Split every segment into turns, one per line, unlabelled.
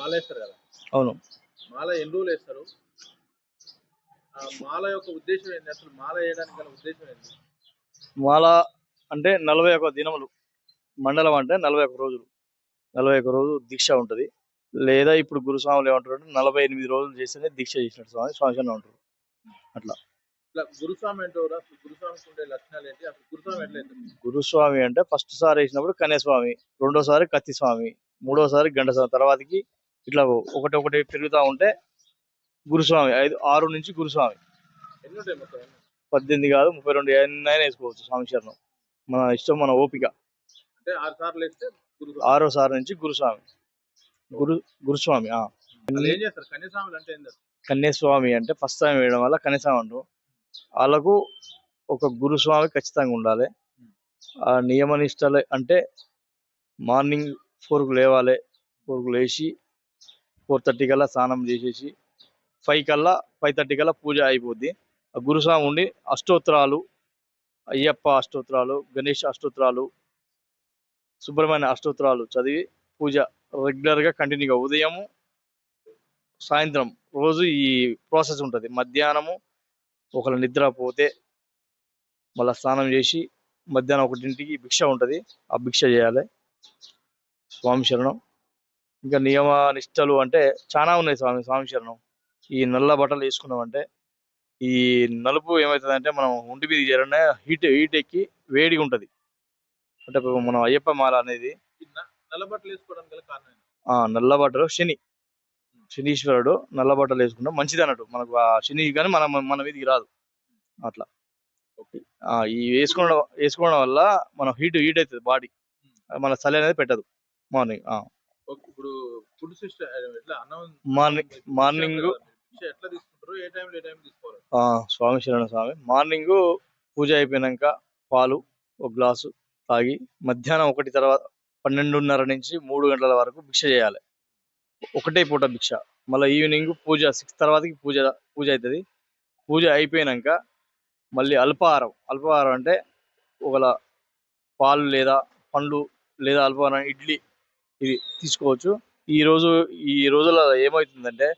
మాల వేస్తారు కదా?
అవును.
మాల ఎన్ని రోజులు వేస్తారు? ఆ మాల యొక్క ఉద్దేశం ఏంటి అసలు మాల వేయడానికి గల ఉద్దేశం ఏంటి
మాల అంటే నలభై ఒక దినములు. మండలం అంటే నలభై ఒక రోజులు. నలభై ఒక రోజు దీక్ష ఉంటది. లేదా ఇప్పుడు గురుస్వాములు ఏమంటారు అంటే నలభై ఎనిమిది రోజులు చేస్తేనే దీక్ష చేసినట్టు స్వామి స్వామి ఉంటారు
ఇట్లా గురుస్వామి? అసలు గురుస్వామికి ఉండే లక్షణాలు ఏంటి? అసలు గురుస్వామి ఎట్లా అవుతుంది
గురుస్వామి అంటే ఫస్ట్ సారి వేసినప్పుడు కన్యాస్వామి రెండోసారి కత్తి స్వామి మూడోసారి గంట స్వామి తర్వాతకి ఇట్లా ఒకటి ఒకటి పెరుగుతా ఉంటే గురుస్వామి ఐదు ఆరు నుంచి గురుస్వామి? పద్దెనిమిది కాదు ముప్పై రెండు ఎన్నైనా వేసుకోవచ్చు స్వామి శరణం. మన ఇష్టం మన ఓపిక.
అంటే ఆరు
సారి నుంచి గురుస్వామి. గురు గురుస్వామి? కన్యాస్వామి అంటే ఫస్ట్ టైం వేయడం వల్ల కన్యాస్వామి అంటారు వాళ్ళకు ఒక గురుస్వామి ఖచ్చితంగా ఉండాలి. ఆ నియమ నిష్టలు అంటే మార్నింగ్ ఫోర్కు లేవాలి ఫోర్కు లేచి ఫోర్ థర్టీ కల్లా స్నానం చేసేసి ఫైవ్ కల్లా ఫైవ్ థర్టీ కల్లా పూజ అయిపోద్ది. ఆ గురుస్వామి ఉండి అష్టోత్తరాలు అయ్యప్ప అష్టోత్తరాలు గణేష్ అష్టోత్తరాలు సుబ్రహ్మణ్య అష్టోత్తరాలు చదివి పూజ రెగ్యులర్గా కంటిన్యూగా ఉదయము సాయంత్రం రోజు ఈ ప్రాసెస్ ఉంటుంది. మధ్యాహ్నము ఒకళ్ళు నిద్ర పోతే మళ్ళీ స్నానం చేసి మధ్యాహ్నం ఒకటింటికి భిక్ష ఉంటుంది. ఆ భిక్ష చేయాలి. స్వామి శరణం. ఇంకా నియమ నిష్టలు అంటే చాలా ఉన్నాయి స్వామి స్వామి శరణం. ఈ నల్ల బట్టలు వేసుకున్నామంటే ఈ నలుపు ఏమవుతుందంటే మనం ఒంటి మీద చేరనే హీట్ హీట్ ఎక్కి వేడిగా ఉంటుంది. అంటే మనం అయ్యప్ప మాల అనేది
ఈ న- నల్ల బట్టలు వేసుకోవడానికి కారణం
నల్ల బట్టలు శని శనీశ్వరుడు నల్ల బట్టలు వేసుకుంటాం మంచిది అన్నట్టు. మనకు ఆ శని కానీ మన మన మీదకి రాదు. అట్లా. ఈ వేసుకోవడం వేసుకోవడం వల్ల మన హీట్ హీట్ అవుతుంది బాడీ. మన చలి అనేది పెట్టదు. మార్నింగ్
ఇప్పుడు ఫుడ్ సిస్టమ్ ఎట్లా అన్నం
మార్నింగ్
ఎట్లా తీసుకుంటారు? ఏ టైంలో ఏ టైం తీసుకోవాలి?
స్వామి శరణ స్వామి. మార్నింగ్ పూజ అయిపోయినాక పాలు ఒక గ్లాసు తాగి మధ్యాహ్నం ఒకటి తర్వాత పన్నెండున్నర నుంచి మూడు గంటల వరకు భిక్ష చేయాలి. ఒకటే పూట భిక్ష. మళ్ళీ ఈవినింగ్ పూజ సిక్స్ తర్వాతకి పూజ పూజ అవుతుంది పూజ అయిపోయినాక మళ్ళీ అల్పాహారం. అల్పాహారం అంటే ఒకల పాలు లేదా పండ్లు లేదా అల్పాహారం ఇడ్లీ ఇది తీసుకోవచ్చు. ఈ రోజు ఈ రోజుల్లో ఏమవుతుందంటే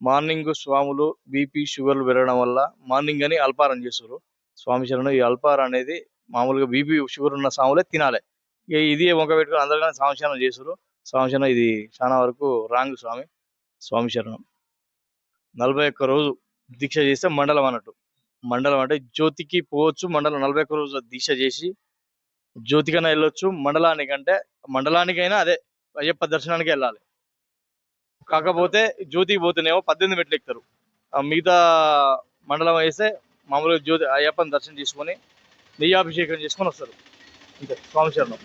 మార్నింగ్ స్వాములు బీపీ షుగర్లు పెరగడం వల్ల మార్నింగ్ అని అల్పారం చేస్తారు. స్వామి శరణం ఈ అల్పారం అనేది మామూలుగా బీపీ షుగర్ ఉన్న స్వాములే తినాలి. ఇక ఇది వంక పెట్టుకుని అందరు కానీ స్వామి శరణం చేస్తారు. స్వామి శరణం ఇది చాలా వరకు రాంగ్ స్వామి. స్వామి శరణం. నలభై ఒక్క రోజు దీక్ష చేస్తే మండలం అన్నట్టు. మండలం అంటే జ్యోతికి పోవచ్చు మండలం నలభై ఒక్క రోజు దీక్ష చేసి జ్యోతికైనా వెళ్ళొచ్చు. మండలానికంటే మండలానికైనా అదే అయ్యప్ప దర్శనానికి వెళ్ళాలి. కాకపోతే జ్యోతికి పోతేనేమో పద్దెనిమిది మెట్లు ఎక్కుతారు. ఆ మిగతా మండలం వేస్తే మామూలుగా జ్యోతి అయ్యప్పని దర్శనం చేసుకొని నెయ్యాభిషేకం చేసుకొని వస్తారు. అంతే స్వామి శరణం.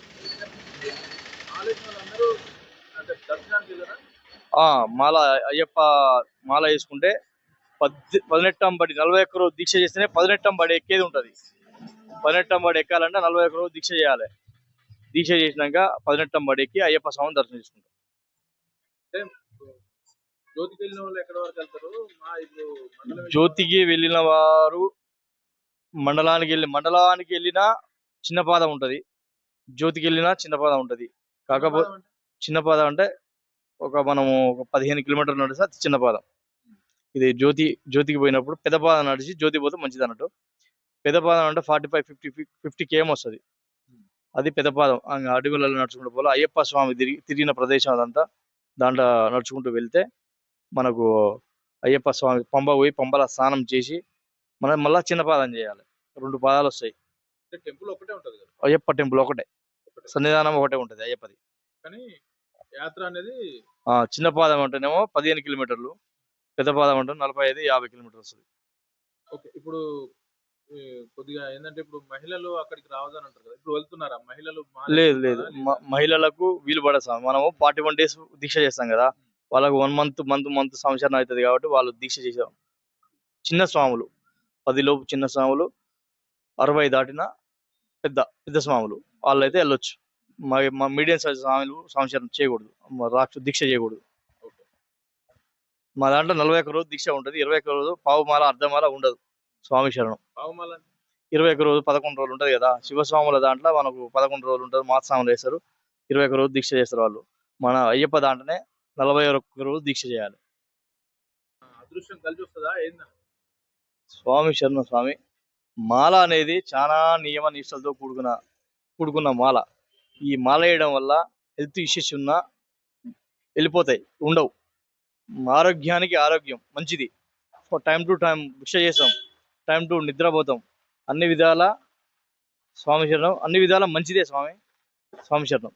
ఆ మాల అయ్యప్ప మాల వేసుకుంటే పద్ది పదినెట్టం బడి నలభై ఒక్క రోజు దీక్ష చేస్తేనే పదినెట్టం బడి ఎక్కేది ఉంటుంది. పదినెట్టం బడి ఎక్కాలంటే నలభై ఒక్క రోజు దీక్ష చేయాలి. దీక్ష చేసినాక పదినెట్టం బడి ఎక్కి అయ్యప్ప స్వామిని దర్శనం చేసుకుంటాం.
జ్యోతికి వెళ్ళిన వాళ్ళు ఎక్కడ వరకు వెళ్తారు? మా ఇప్పుడు మండలం వెళ్ళిన
జ్యోతికి వెళ్ళిన వారు మండలానికి వెళ్ళి మండలానికి వెళ్ళినా చిన్న పాదం ఉంటది. జ్యోతికి వెళ్ళినా చిన్న పాదం ఉంటది. కాకపోతే చిన్న పాదం అంటే? ఒక మనము ఒక పదిహేను కిలోమీటర్లు నడిస్తే అది చిన్న పాదం. ఇది జ్యోతి జ్యోతికి పోయినప్పుడు పెద్ద పాదం నడిచి జ్యోతి పోతే మంచిది అన్నట్టు పెద్ద పాదం అంటే forty five fifty fifty KM వస్తుంది. అది పెద్ద పాదం. ఆ అడుగులలో నడుచుకుంటూ పోవాలి. అయ్యప్ప స్వామి తిరిగి తిరిగిన ప్రదేశం అదంతా. దాంట్లో నడుచుకుంటూ వెళ్తే మనకు అయ్యప్ప స్వామి పంబ పోయి పంబల స్నానం చేసి మనం మళ్ళా చిన్న పాదం చేయాలి. రెండు పాదాలు వస్తాయి.
టెంపుల్ ఒకటే ఉంటది
అయ్యప్ప టెంపుల్ ఒకటే. సన్నిధానం ఒకటే ఉంటుంది అయ్యప్పది.
కానీ యాత్ర అనేది
చిన్న పాదం అంటేనేమో పదిహేను కిలోమీటర్లు. పెద్ద పాదం అంటే నలభై ఐదు యాభై కిలోమీటర్లు వస్తుంది.
ఓకే. ఇప్పుడు కొద్దిగా ఏంటంటే ఇప్పుడు మహిళలు అక్కడికి రావద్దని అంటారు కదా. ఇప్పుడు వెళ్తున్నారా? మహిళలు మాల
లేదు లేదు? మ- మహిళలకు వీలు పడదు మనము ఫార్టీ వన్ డేస్ దీక్ష చేస్తాం కదా. వాళ్ళకు వన్ మంత్ మంత్ మంత్ సంవత్సరం అవుతుంది కాబట్టి వాళ్ళు దీక్ష చేసాం చిన్న స్వాములు పది లోపు చిన్న స్వాములు అరవై దాటిన పెద్ద పెద్ద స్వాములు. వాళ్ళైతే వెళ్ళొచ్చు. మా మా మీడియం సైజ్ స్వాములు సంవత్సరం చేయకూడదు. మా రాక్ష దీక్ష చేయకూడదు. మా దాంట్లో నలభై ఒక్క రోజు దీక్ష ఉంటుంది. ఇరవై ఒక్క రోజు పావుమాల అర్ధమాల ఉండదు. స్వామి శరణం. ఇరవై ఒక్క రోజు పదకొండు రోజులు ఉంటది కదా శివస్వాముల దాంట్లో మనకు పదకొండు రోజులు ఉంటుంది మాతస్వాములు వేస్తారు ఇరవై ఒక్క రోజు దీక్ష చేస్తారు వాళ్ళు. మన అయ్యప్ప దాంట్లోనే నలభై ఒక్క రోజు దీక్ష చేయాలి.
అదృష్టం కలిసి వస్తుందా? ఏందా?
స్వామి శరణం స్వామి మాల అనేది చాలా నియమ నిష్టలతో కూడుకున్న కూడుకున్న మాల. ఈ మాల వేయడం వల్ల హెల్త్ ఇష్యూస్ ఉన్నా వెళ్ళిపోతాయి ఉండవు. ఆరోగ్యానికి ఆరోగ్యం మంచిది. టైం టు టైం భిక్ష చేస్తాం. టైం టు నిద్రపోతాం. అన్ని విధాల స్వామి శరణం. అన్ని విధాల మంచిదే స్వామి. స్వామి శరణం.